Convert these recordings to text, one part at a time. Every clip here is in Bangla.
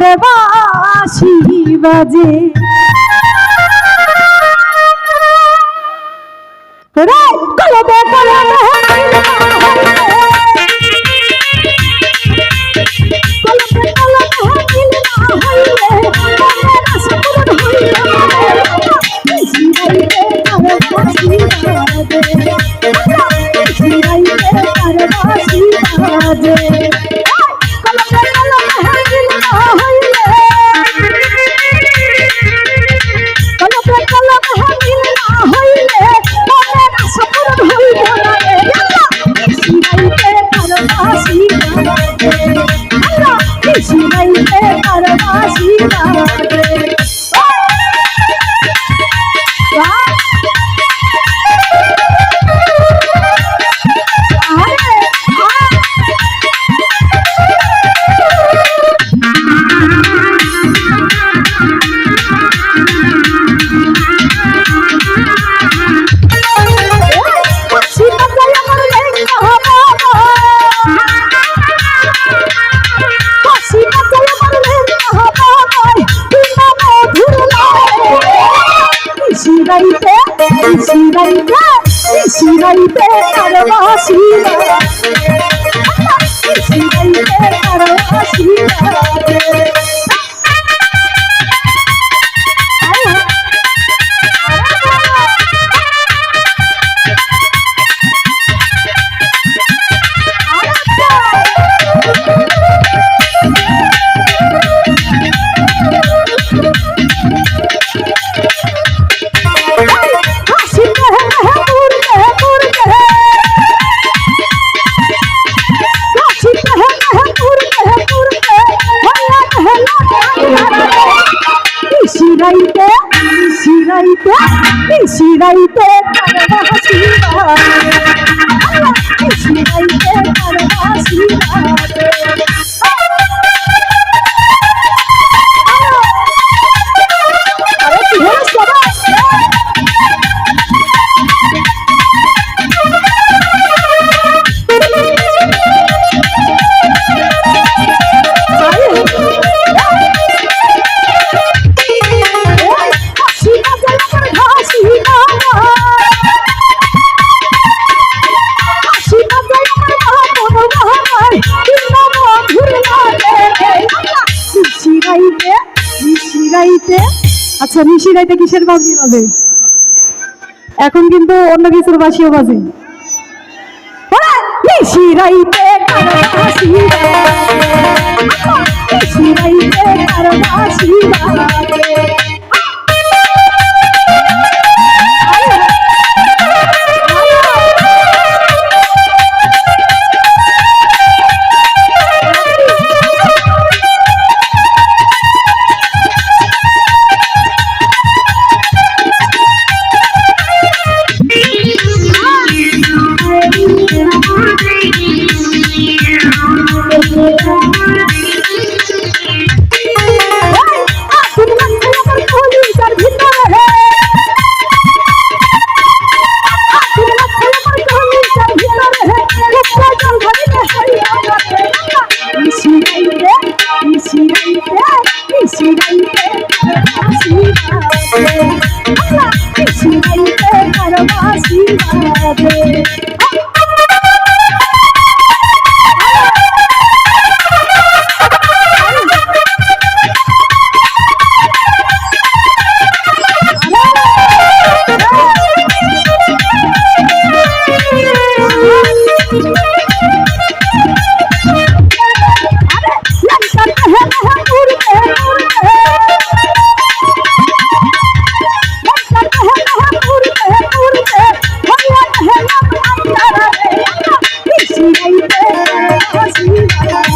বাঁশি বাজে। சிறைத்த சிறைத்த கரவாசி Margarita মিশিরাইতে আচ্ছা মিশিরাইতে কিসের বাজি বাজে? এখন কিন্তু অন্য কিছুর বাসিও বাজে। মিশিরাইতে কারও বাসি মিশিরাইতে কারও Thank you.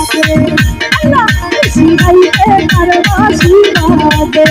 ভালোবাসে আল্লাহ সিহাইতে ভালোবাসি বাদে।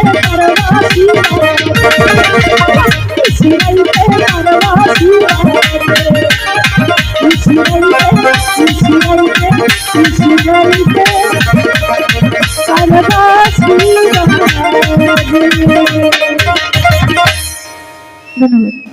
গলিতে সর্বশ্রী ধন্যবাদ।